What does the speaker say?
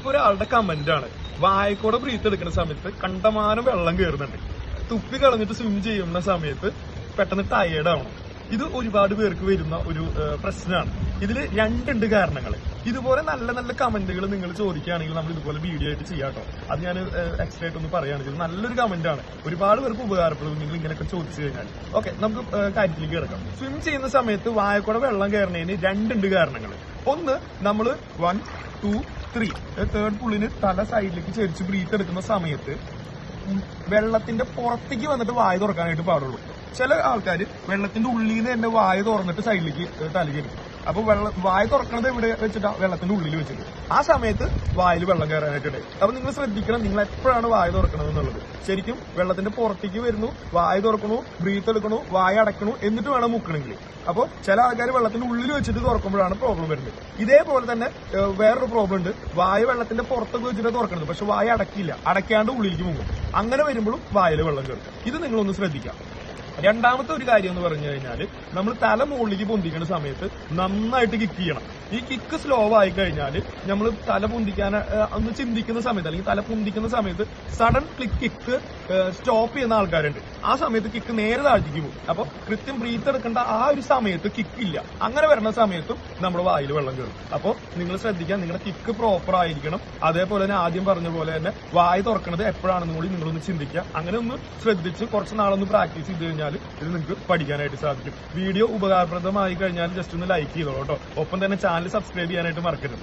ഇതിപ്പോ ഒരാളുടെ കമന്റ് ആണ്. വായക്കൂടെ ബ്രീത്ത് എടുക്കുന്ന സമയത്ത് കണ്ടമാനം വെള്ളം കയറുന്നുണ്ട് തുപ്പി കളഞ്ഞിട്ട് സ്വിം ചെയ്യുന്ന സമയത്ത് പെട്ടെന്ന് ടയേർഡ് ആവണം. ഇത് ഒരുപാട് പേർക്ക് വരുന്ന ഒരു പ്രശ്നമാണ്. ഇതിൽ രണ്ടുണ്ട് കാരണങ്ങൾ ഇതുപോലെ നല്ല നല്ല കമന്റുകൾ നിങ്ങൾ ചോദിക്കുകയാണെങ്കിൽ നമ്മൾ ഇതുപോലെ വീഡിയോ ആയിട്ട് ചെയ്യാം കേട്ടോ. അത് ഞാൻ എക്സ്ട്രാ ആയിട്ട് ഒന്ന് പറയുകയാണെങ്കിൽ നല്ലൊരു കമന്റ് ആണ്. ഒരുപാട് പേർക്ക് ഉപകാരപ്പെടും നിങ്ങൾ ഇങ്ങനെയൊക്കെ ചോദിച്ചു കഴിഞ്ഞാൽ. ഓക്കെ നമുക്ക് കാര്യത്തിലേക്ക് കിടക്കാം. സ്വിം ചെയ്യുന്ന സമയത്ത് വായക്കൂടെ വെള്ളം കയറുന്നതിന് രണ്ടുണ്ട് കാരണങ്ങൾ ഒന്ന് നമ്മൾ വൺ ടു ത്രീ തേർഡ് പുള്ളിന് തല സൈഡിലേക്ക് ചരിച്ച് ബ്രീത്ത് എടുക്കുന്ന സമയത്ത് വെള്ളത്തിന്റെ പുറത്തേക്ക് വന്നിട്ട് വായ തുറക്കാനായിട്ട് പാടുള്ളൂ. ചില ആൾക്കാർ വെള്ളത്തിന്റെ ഉള്ളിൽ നിന്ന് തന്നെ വായ തുറന്നിട്ട് സൈഡിലേക്ക് തലകരും അപ്പൊ വെള്ളം വായ തുറക്കണത് ഇവിടെ വെച്ചിട്ടാ? വെള്ളത്തിന്റെ ഉള്ളിൽ വെച്ചിട്ട്. ആ സമയത്ത് വായിൽ വെള്ളം കയറാനായിട്ടുണ്ട് അപ്പൊ നിങ്ങൾ ശ്രദ്ധിക്കണം നിങ്ങൾ എപ്പോഴാണ് വായ തുറക്കണത് എന്നുള്ളത്. ശരിക്കും വെള്ളത്തിന്റെ പുറത്തേക്ക് വരുന്നു വായ തുറക്കണു ബ്രീത്ത് എടുക്കണു വായ അടക്കണു എന്നിട്ട് വേണം മുക്കണമെങ്കിൽ അപ്പോൾ ചില ആൾക്കാർ വെള്ളത്തിന്റെ ഉള്ളിൽ വെച്ചിട്ട് തുറക്കുമ്പോഴാണ് പ്രോബ്ലം വരുന്നത്. ഇതേപോലെ തന്നെ വേറൊരു പ്രോബ്ലം ഉണ്ട്. വായ വെള്ളത്തിന്റെ പുറത്തൊക്കെ വെച്ചിട്ട് തുറക്കണത്. പക്ഷെ വായ അടക്കില്ല അടയ്ക്കാണ്ട് ഉള്ളിലേക്ക് മുങ്ങും. അങ്ങനെ വരുമ്പോഴും വായിൽ വെള്ളം കയറും ഇത് നിങ്ങളൊന്ന് ശ്രദ്ധിക്കാം. രണ്ടാമത്തെ ഒരു കാര്യം എന്ന് പറഞ്ഞു കഴിഞ്ഞാൽ നമ്മൾ തല മുകളിലേക്ക് പൊന്തിക്കുന്ന സമയത്ത് നന്നായിട്ട് കിക്ക് ചെയ്യണം. ഈ കിക്ക് സ്ലോ ആയി കഴിഞ്ഞാൽ നമ്മൾ തല പൊന്തിക്കാൻ ഒന്ന് ചിന്തിക്കുന്ന സമയത്ത് അല്ലെങ്കിൽ തല പൊന്തിക്കുന്ന സമയത്ത് സഡൻ ക്ലിക്ക് കിക്ക് സ്റ്റോപ്പ് ചെയ്യുന്ന ആൾക്കാരുണ്ട്. ആ സമയത്ത് കിക്ക് നേരെ താഴ്ത്തിക്ക് പോകും. അപ്പോൾ കൃത്യം ബ്രീത്ത് എടുക്കേണ്ട ആ ഒരു സമയത്ത് കിക്ക് ഇല്ല. അങ്ങനെ വരുന്ന സമയത്തും നമ്മൾ വായിൽ വെള്ളം കയറും അപ്പോൾ നിങ്ങൾ ശ്രദ്ധിക്കാൻ നിങ്ങളുടെ കിക്ക് പ്രോപ്പർ ആയിരിക്കണം. അതേപോലെ തന്നെ ആദ്യം പറഞ്ഞ പോലെ തന്നെ വായ തുറക്കണത് എപ്പോഴാണെന്ന് കൂടി നിങ്ങളൊന്ന് ചിന്തിക്കുക. അങ്ങനെ ഒന്ന് ശ്രദ്ധിച്ച് കുറച്ച് നാളൊന്ന് പ്രാക്ടീസ് ചെയ്ത് കഴിഞ്ഞാൽ ഇത് നിങ്ങൾക്ക് പഠിക്കാനായിട്ട് സാധിക്കും. വീഡിയോ ഉപകാരപ്രദമായി കഴിഞ്ഞാൽ ജസ്റ്റ് ഒന്ന് ലൈക്ക് ചെയ്തോളൂ കേട്ടോ. ഒപ്പം തന്നെ ചാനൽ സബ്സ്ക്രൈബ് ചെയ്യാനായിട്ട് മറക്കരുത്.